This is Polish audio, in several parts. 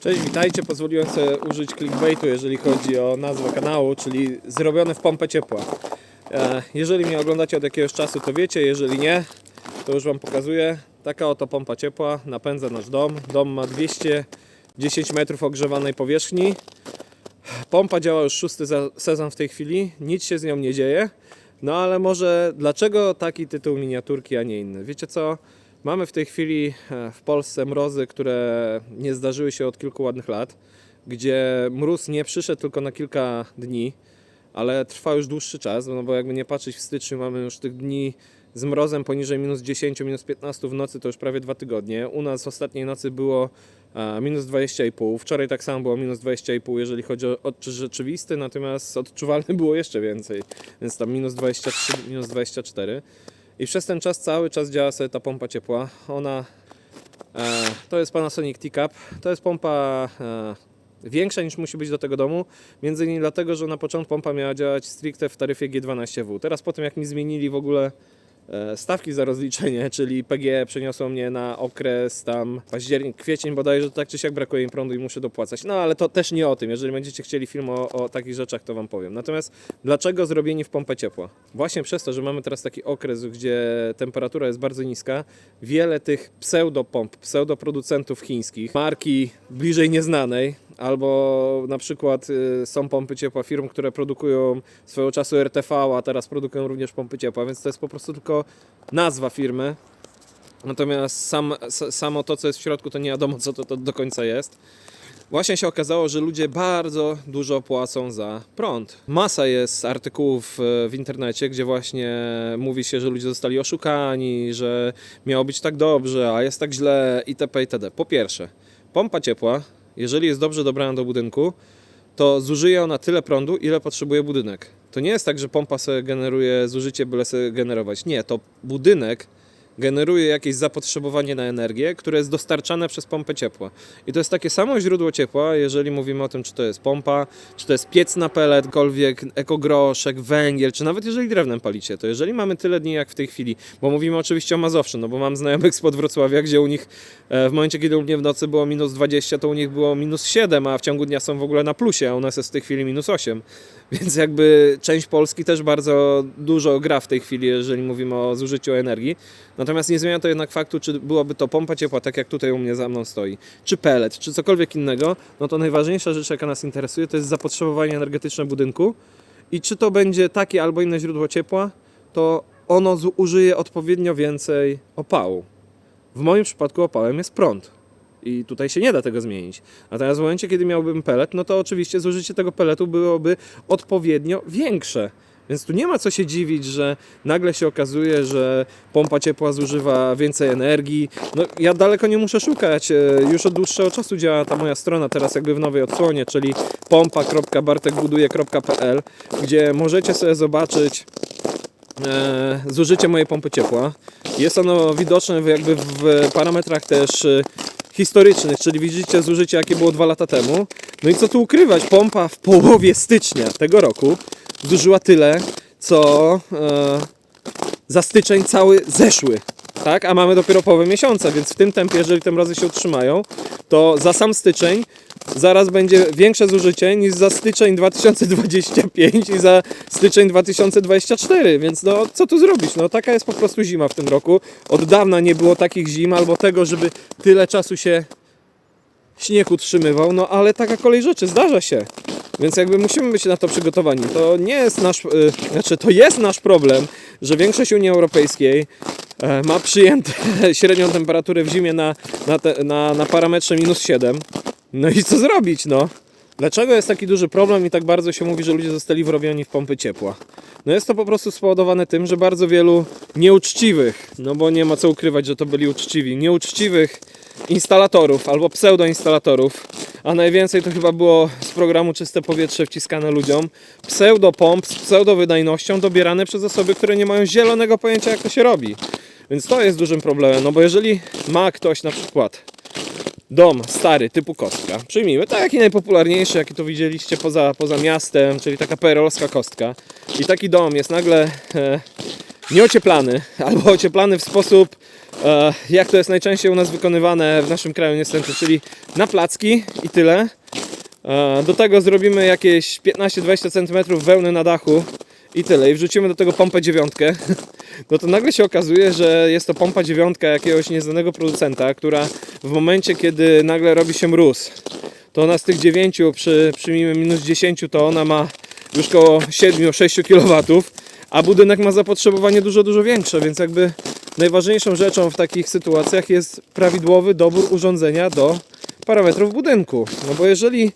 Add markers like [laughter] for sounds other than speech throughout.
Cześć, witajcie. Pozwoliłem sobie użyć clickbaitu, jeżeli chodzi o nazwę kanału, czyli zrobione w pompę ciepła. E, Jeżeli mnie oglądacie od jakiegoś czasu, to wiecie, jeżeli nie, to już Wam pokazuję. Taka oto pompa ciepła napędza nasz dom. Dom ma 210 metrów ogrzewanej powierzchni. Pompa działa już szósty sezon w tej chwili, nic się z nią nie dzieje. No ale może dlaczego taki tytuł miniaturki, a nie inny? Wiecie co? Mamy w tej chwili e, w Polsce mrozy, które nie zdarzyły się od kilku ładnych lat, gdzie mróz nie przyszedł tylko na kilka dni, ale trwa już dłuższy czas, no bo jakby nie patrzeć w styczniu mamy już tych dni z mrozem poniżej minus 10, minus 15 w nocy to już prawie dwa tygodnie. U nas ostatniej nocy było e, minus 20,5, wczoraj tak samo było minus 20,5 jeżeli chodzi o odczyt rzeczywisty, natomiast odczuwalny [laughs] było jeszcze więcej, więc tam minus 23, minus 24. I przez ten czas cały czas działa sobie ta pompa ciepła. Ona e, to jest Panasonic T-Cup. To jest pompa e, większa niż musi być do tego domu. Między innymi dlatego, że na początku pompa miała działać stricte w taryfie G12W. Teraz po tym jak mi zmienili w ogóle stawki za rozliczenie, [laughs] czyli PGE przeniosło mnie na okres tam październik, kwiecień bodajże, to tak czy siak brakuje im prądu i muszę dopłacać. No ale to też nie o tym. Jeżeli będziecie chcieli film o, o takich rzeczach, to Wam powiem. Natomiast dlaczego zrobieni w pompę ciepła? Właśnie przez to, że mamy teraz taki okres, gdzie temperatura jest bardzo niska, wiele tych pseudopomp, pseudoproducentów chińskich, marki bliżej nieznanej, albo na przykład y, są pompy ciepła firm, które produkują swojego czasu RTV, a teraz produkują również pompy ciepła, więc to jest po prostu tylko nazwa firmy. Natomiast sam, samo to, co jest w środku, to nie wiadomo, co to, to do końca jest. Właśnie się okazało, że ludzie bardzo dużo płacą za prąd. Masa jest artykułów e, w internecie, gdzie właśnie mówi się, że ludzie zostali oszukani, że miało być tak dobrze, a jest tak źle itp. itd. Po pierwsze, pompa ciepła, jeżeli jest dobrze dobrana do budynku, to zużyje ona tyle prądu, ile potrzebuje budynek. To nie jest tak, że pompa sobie generuje zużycie, byle sobie generować. Nie, to budynek generuje jakieś zapotrzebowanie na energię, które jest dostarczane przez pompę ciepła. I to jest takie samo źródło ciepła, jeżeli mówimy o tym, czy to jest pompa, czy to jest piec na pelet, kolwiek, ekogroszek, węgiel, czy nawet jeżeli drewnem palicie, to jeżeli mamy tyle dni jak w tej chwili, bo mówimy oczywiście o Mazowszu, no bo mam znajomych spod Wrocławia, gdzie u nich e, w momencie, kiedy u mnie w nocy było minus 20, to u nich było minus 7, a w ciągu dnia są w ogóle na plusie, a u nas jest w tej chwili minus 8. Więc jakby część Polski też bardzo dużo gra w tej chwili, jeżeli mówimy o zużyciu energii. Natomiast nie zmienia to jednak faktu, czy byłaby to pompa ciepła, tak jak tutaj u mnie za mną stoi, czy pelet, czy cokolwiek innego, no to najważniejsza rzecz, jaka nas interesuje, to jest zapotrzebowanie energetyczne budynku i czy to będzie takie albo inne źródło ciepła, to ono zużyje odpowiednio więcej opału. W moim przypadku opałem jest prąd. I tutaj się nie da tego zmienić. Natomiast w momencie, kiedy miałbym pelet, no to oczywiście zużycie tego peletu byłoby odpowiednio większe. Więc tu nie ma co się dziwić, że nagle się okazuje, że pompa ciepła zużywa więcej energii. No, ja daleko nie muszę szukać. E, Już od dłuższego czasu działa ta moja strona, teraz jakby w nowej odsłonie, czyli pompa.bartekbuduje.pl, gdzie możecie sobie zobaczyć e, zużycie mojej pompy ciepła. Jest ono widoczne jakby w parametrach też e, historycznych, czyli widzicie zużycie jakie było dwa lata temu. No i co tu ukrywać, pompa w połowie stycznia tego roku zużyła tyle, co e, za styczeń cały zeszły. Tak, a mamy dopiero połowę miesiąca, więc w tym tempie, jeżeli te mrozy się utrzymają, to za sam styczeń zaraz będzie większe zużycie niż za styczeń 2025 i za styczeń 2024, więc no co tu zrobić? No taka jest po prostu zima w tym roku. Od dawna nie było takich zim albo tego, żeby tyle czasu się śnieg utrzymywał, no ale taka kolej rzeczy zdarza się. Więc jakby musimy być na to przygotowani. To nie jest nasz, y, znaczy to jest nasz problem, że większość Unii Europejskiej ma przyjęte [laughs] średnią temperaturę w zimie na, na, te, na, na parametrze minus 7. No i co zrobić, no? Dlaczego jest taki duży problem i tak bardzo się mówi, że ludzie zostali wrobioni w pompy ciepła? No jest to po prostu spowodowane tym, że bardzo wielu nieuczciwych, no bo nie ma co ukrywać, że to byli uczciwi, nieuczciwych instalatorów albo pseudoinstalatorów, a najwięcej to chyba było z programu Czyste Powietrze wciskane ludziom, pseudopomp z pseudowydajnością dobierane przez osoby, które nie mają zielonego pojęcia jak to się robi. Więc to jest dużym problemem, no bo jeżeli ma ktoś na przykład dom stary typu kostka, przyjmijmy, taki najpopularniejszy, jaki to widzieliście poza, poza miastem, czyli taka perolska kostka. I taki dom jest nagle e, nieocieplany, [laughs] albo ocieplany w sposób, e, jak to jest najczęściej u nas wykonywane w naszym kraju niestety, czyli na placki i tyle. E, Do tego zrobimy jakieś 15-20 cm wełny na dachu i tyle. I wrzucimy do tego pompę dziewiątkę. [laughs] No to nagle się okazuje, że jest to pompa dziewiątka jakiegoś nieznanego producenta, która w momencie, kiedy nagle robi się mróz, to ona z tych 9 przy, przyjmijmy minus 10, to ona ma już koło 7-6 kW, a budynek ma zapotrzebowanie dużo, dużo większe, więc jakby najważniejszą rzeczą w takich sytuacjach jest prawidłowy dobór urządzenia do parametrów budynku. No bo jeżeli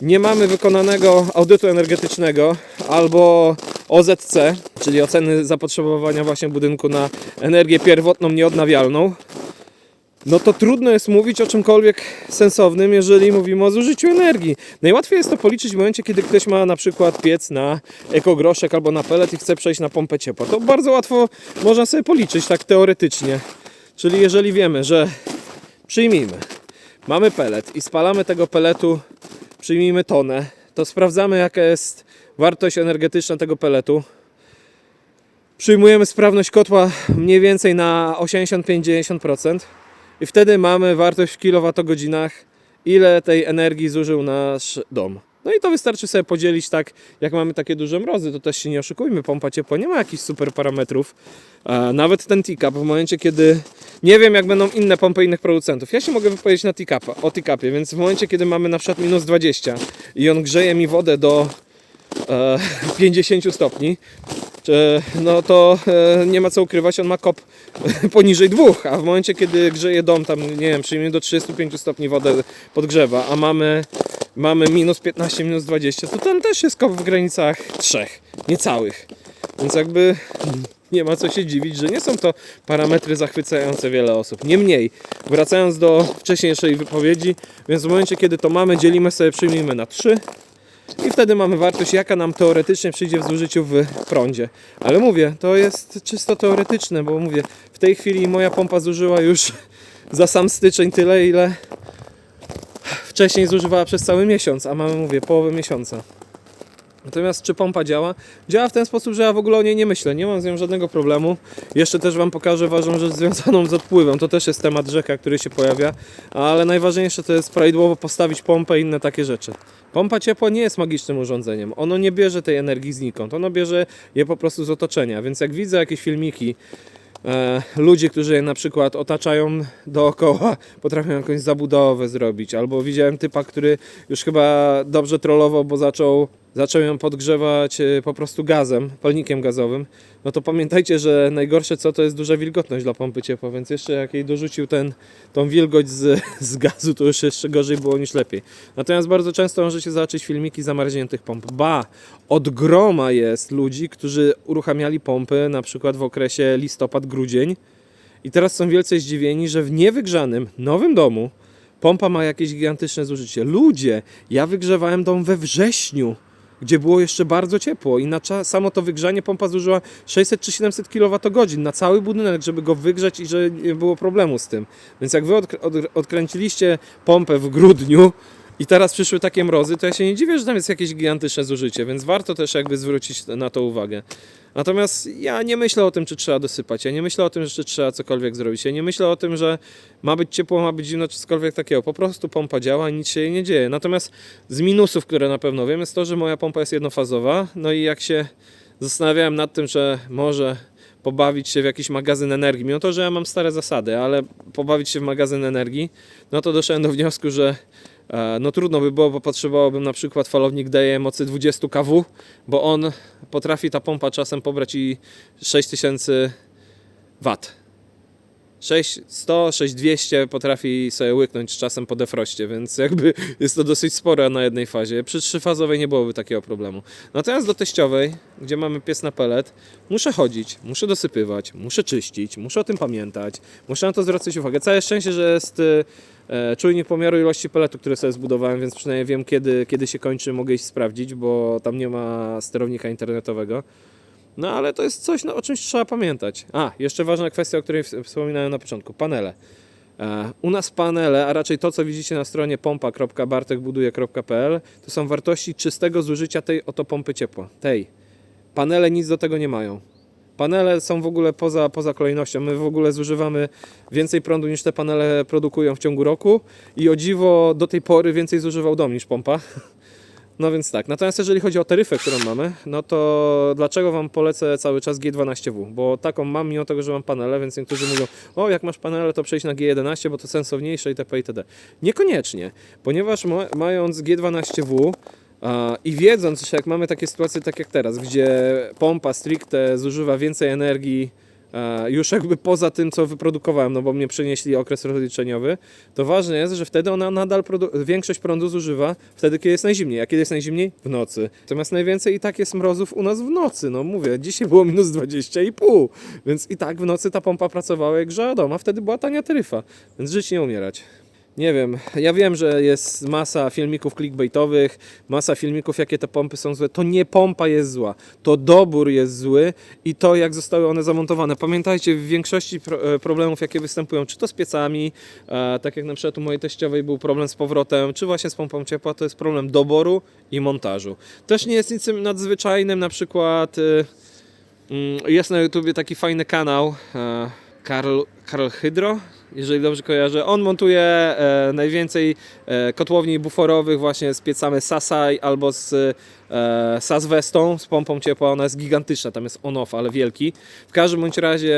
nie mamy wykonanego audytu energetycznego albo OZC, czyli oceny zapotrzebowania właśnie budynku na energię pierwotną nieodnawialną, no to trudno jest mówić o czymkolwiek sensownym, jeżeli mówimy o zużyciu energii. Najłatwiej jest to policzyć w momencie, kiedy ktoś ma na przykład piec na ekogroszek albo na pelet i chce przejść na pompę ciepła. To bardzo łatwo można sobie policzyć, tak teoretycznie. Czyli jeżeli wiemy, że przyjmijmy, mamy pelet i spalamy tego peletu, przyjmijmy tonę, to sprawdzamy jaka jest wartość energetyczna tego peletu. Przyjmujemy sprawność kotła mniej więcej na 85-90% i wtedy mamy wartość w kilowatogodzinach, ile tej energii zużył nasz dom. No i to wystarczy sobie podzielić tak, jak mamy takie duże mrozy, to też się nie oszukujmy, pompa ciepła nie ma jakichś super parametrów. Nawet ten T-Cup w momencie, kiedy nie wiem jak będą inne pompy innych producentów. Ja się mogę wypowiedzieć na T-Cupa, o T-Cupie, więc w momencie, kiedy mamy na przykład minus 20 i on grzeje mi wodę do 50 stopni, czy- no to e, nie ma co ukrywać, on ma kop [laughs] poniżej dwóch, a w momencie, kiedy grzeje dom, tam nie wiem, przyjmijmy do 35 stopni wodę podgrzewa, a mamy, mamy minus 15, minus 20, to tam też jest kop w granicach trzech, niecałych. Więc jakby nie ma co się dziwić, że nie są to parametry zachwycające wiele osób. Niemniej, wracając do wcześniejszej wypowiedzi, więc w momencie, kiedy to mamy, dzielimy sobie, przyjmijmy na 3, i wtedy mamy wartość, jaka nam teoretycznie przyjdzie w zużyciu w prądzie. Ale mówię, to jest czysto teoretyczne, bo mówię, w tej chwili moja pompa zużyła już [laughs] za sam styczeń tyle, ile wcześniej zużywała przez cały miesiąc, a mamy, mówię, połowę miesiąca. Natomiast czy pompa działa? Działa w ten sposób, że ja w ogóle o niej nie myślę, nie mam z nią żadnego problemu. Jeszcze też Wam pokażę ważną rzecz związaną z odpływem, to też jest temat rzeka, który się pojawia, ale najważniejsze to jest prawidłowo postawić pompę i inne takie rzeczy. Pompa ciepła nie jest magicznym urządzeniem, ono nie bierze tej energii znikąd, ono bierze je po prostu z otoczenia, więc jak widzę jakieś filmiki, e, ludzi, którzy je na przykład otaczają dookoła, [laughs] potrafią jakąś zabudowę zrobić. Albo widziałem typa, który już chyba dobrze trollował, bo zaczął, zaczął ją podgrzewać e, po prostu gazem, palnikiem gazowym. No to pamiętajcie, że najgorsze co to jest duża wilgotność dla pompy ciepła, więc jeszcze jak jej dorzucił ten, tą wilgoć z, [laughs] z gazu, to już jeszcze gorzej było niż lepiej. Natomiast bardzo często możecie zobaczyć filmiki zamarzniętych pomp. Ba, od groma jest ludzi, którzy uruchamiali pompy na przykład w okresie listopad-grudzień i teraz są wielce zdziwieni, że w niewygrzanym, nowym domu pompa ma jakieś gigantyczne zużycie. Ludzie, ja wygrzewałem dom we wrześniu, gdzie było jeszcze bardzo ciepło i na samo to wygrzanie pompa zużyła 600 czy 700 kWh na cały budynek, żeby go wygrzać i że nie było problemu z tym. Więc jak wy odk- od- odkręciliście pompę w grudniu i teraz przyszły takie mrozy, to ja się nie dziwię, że tam jest jakieś gigantyczne zużycie, więc warto też jakby zwrócić na to uwagę. Natomiast ja nie myślę o tym, czy trzeba dosypać, ja nie myślę o tym, że trzeba cokolwiek zrobić, ja nie myślę o tym, że ma być ciepło, ma być zimno, czy cokolwiek takiego. Po prostu pompa działa nic się jej nie dzieje. Natomiast z minusów, które na pewno wiem, jest to, że moja pompa jest jednofazowa, no i jak się zastanawiałem nad tym, że może pobawić się w jakiś magazyn energii, mimo to, że ja mam stare zasady, ale pobawić się w magazyn energii, no to doszedłem do wniosku, że no trudno by było, bo potrzebowałbym na przykład falownik daje mocy 20 kW, bo on potrafi ta pompa czasem pobrać i 6000 W. 6100, 6200 potrafi sobie łyknąć czasem po defroście, więc jakby jest to dosyć spore na jednej fazie. Przy trzyfazowej nie byłoby takiego problemu. Natomiast do teściowej, gdzie mamy pies na pelet, muszę chodzić, muszę dosypywać, muszę czyścić, muszę o tym pamiętać, muszę na to zwracać uwagę. Całe szczęście, że jest y, e, czujnik pomiaru ilości peletu, który sobie zbudowałem, więc przynajmniej wiem kiedy, kiedy się kończy, mogę iść sprawdzić, bo tam nie ma sterownika internetowego. No ale to jest coś, no, o czymś trzeba pamiętać. A, jeszcze ważna kwestia, o której ws- wspominałem na początku. Panele. E, U nas panele, a raczej to, co widzicie na stronie pompa.bartekbuduje.pl, to są wartości czystego zużycia tej oto pompy ciepła. Tej. Panele nic do tego nie mają. Panele są w ogóle poza, poza kolejnością. My w ogóle zużywamy więcej prądu niż te panele produkują w ciągu roku i o dziwo do tej pory więcej zużywał dom niż pompa. [laughs] No więc tak. Natomiast jeżeli chodzi o taryfę, którą mamy, no to dlaczego Wam polecę cały czas G12W? Bo taką mam mimo tego, że mam panele, więc niektórzy mówią, o jak masz panele, to przejdź na G11, bo to sensowniejsze itp. itd. Niekoniecznie, ponieważ ma, mając G12W a, i wiedząc, że jak mamy takie sytuacje tak jak teraz, gdzie pompa stricte zużywa więcej energii już jakby poza tym, co wyprodukowałem, no bo mnie przenieśli okres rozliczeniowy, to ważne jest, że wtedy ona nadal większość prądu zużywa wtedy, kiedy jest najzimniej. A kiedy jest najzimniej? W nocy. Natomiast najwięcej i tak jest mrozów u nas w nocy. No mówię, dzisiaj było minus 20,5, więc i tak w nocy ta pompa pracowała jak grzała dom, a wtedy była tania taryfa. Więc żyć nie umierać. Nie wiem, ja wiem, że jest masa filmików clickbaitowych, masa filmików, jakie te pompy są złe. To nie pompa jest zła, to dobór jest zły i to, jak zostały one zamontowane. Pamiętajcie, w większości e, problemów, jakie występują, czy to z piecami, e, tak jak na przykład u mojej teściowej był problem z powrotem, czy właśnie z pompą ciepła, to jest problem doboru i montażu. Też nie jest nic nadzwyczajnym, na przykład e, mm, jest na YouTubie taki fajny kanał, Karl, Karl Hydro, jeżeli dobrze kojarzę. On montuje e, najwięcej e, kotłowni buforowych właśnie z piecami Sasai albo z e, Sasvestą, z pompą ciepła. Ona jest gigantyczna, tam jest on-off, ale wielki. W każdym bądź razie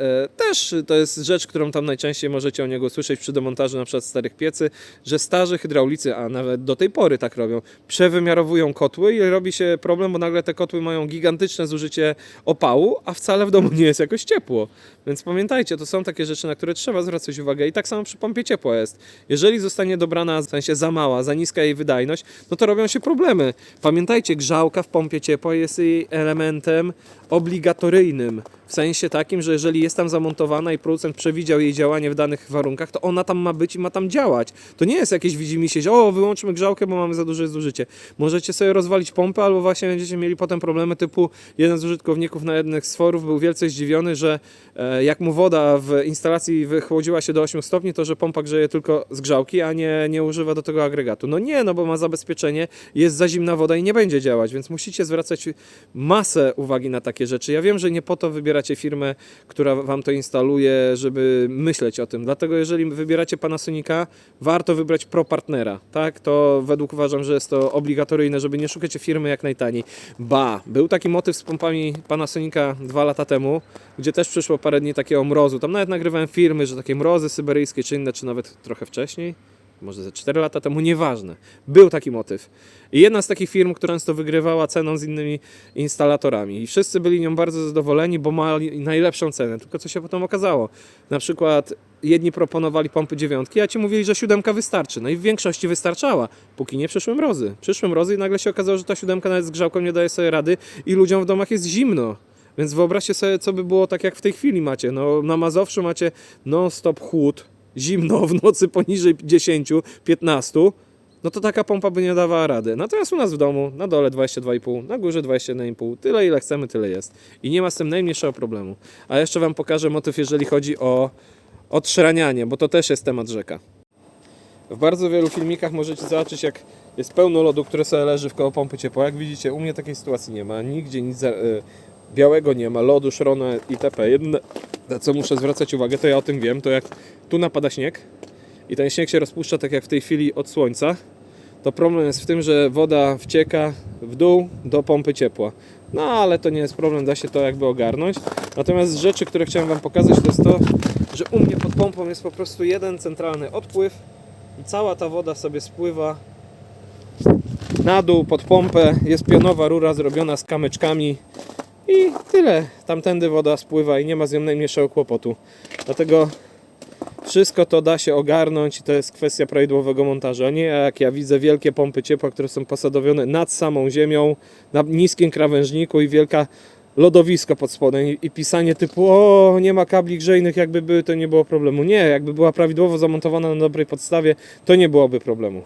e, też to jest rzecz, którą tam najczęściej możecie o niego słyszeć przy demontażu na przykład starych piecy, że starzy hydraulicy, a nawet do tej pory tak robią, przewymiarowują kotły i robi się problem, bo nagle te kotły mają gigantyczne zużycie opału, a wcale w domu nie jest jakoś ciepło. Więc pamiętajcie, to są takie rzeczy, na które trzeba zwracać uwagę i tak samo przy pompie ciepła jest. Jeżeli zostanie dobrana w sensie za mała, za niska jej wydajność, no to robią się problemy. Pamiętajcie, grzałka w pompie ciepła jest jej elementem obligatoryjnym. W sensie takim, że jeżeli jest tam zamontowana i producent przewidział jej działanie w danych warunkach, to ona tam ma być i ma tam działać. To nie jest jakieś widzimisię, że o, wyłączmy grzałkę, bo mamy za duże zużycie. Możecie sobie rozwalić pompę, albo właśnie będziecie mieli potem problemy typu jeden z użytkowników na jednych z forów był wielce zdziwiony, że e, jak mu woda w instalacji wychłodziła się do 8 stopni, to że pompa grzeje tylko z grzałki, a nie, nie używa do tego agregatu. No nie, no bo ma zabezpieczenie, jest za zimna woda i nie będzie działać, więc musicie zwracać masę uwagi na takie rzeczy. Ja wiem, że nie po to wybieracie firmę, która wam to instaluje, żeby myśleć o tym. Dlatego jeżeli wybieracie Panasonica, warto wybrać pro partnera, tak? To według uważam, że jest to obligatoryjne, żeby nie szukacie firmy jak najtaniej. Ba, był taki motyw z pompami Panasonica dwa lata temu, gdzie też przyszło parę dni takiego mrozu. Tam nawet nagrywałem filmy, że takie mrozy syberyjskie czy inne, czy nawet trochę wcześniej może ze 4 lata temu, nieważne. Był taki motyw. I jedna z takich firm, która często wygrywała ceną z innymi instalatorami. I wszyscy byli nią bardzo zadowoleni, bo mieli najlepszą cenę. Tylko co się potem okazało? Na przykład jedni proponowali pompy dziewiątki, a ci mówili, że siódemka wystarczy. No i w większości wystarczała, póki nie przyszły mrozy. Przyszły mrozy i nagle się okazało, że ta siódemka nawet z grzałką nie daje sobie rady i ludziom w domach jest zimno. Więc wyobraźcie sobie, co by było tak jak w tej chwili macie. No, na Mazowszu macie non-stop chłód, zimno w nocy poniżej 10, 15, no to taka pompa by nie dawała rady. Natomiast u nas w domu na dole 22,5, na górze 21,5, tyle ile chcemy, tyle jest. I nie ma z tym najmniejszego problemu. A jeszcze Wam pokażę motyw, jeżeli chodzi o odszranianie, bo to też jest temat rzeka. W bardzo wielu filmikach możecie zobaczyć, jak jest pełno lodu, które sobie leży w koło pompy ciepła. Jak widzicie, u mnie takiej sytuacji nie ma. Nigdzie nic y, białego nie ma, lodu, szrona itp. Jedyne, na co muszę zwracać uwagę, to ja o tym wiem, to jak tu napada śnieg i ten śnieg się rozpuszcza tak jak w tej chwili od słońca, to problem jest w tym, że woda wcieka w dół do pompy ciepła. No ale to nie jest problem, da się to jakby ogarnąć. Natomiast z rzeczy, które chciałem Wam pokazać, to jest to, że u mnie pod pompą jest po prostu jeden centralny odpływ i cała ta woda sobie spływa na dół pod pompę. Jest pionowa rura zrobiona z kamyczkami i tyle. Tamtędy woda spływa i nie ma z nią najmniejszego kłopotu. Dlatego wszystko to da się ogarnąć i to jest kwestia prawidłowego montażu, a nie jak ja widzę wielkie pompy ciepła, które są posadowione nad samą ziemią, na niskim krawężniku i wielka lodowisko pod spodem i, pisanie typu o nie ma kabli grzejnych, jakby były to nie było problemu. Nie, jakby była prawidłowo zamontowana na dobrej podstawie, to nie byłoby problemu.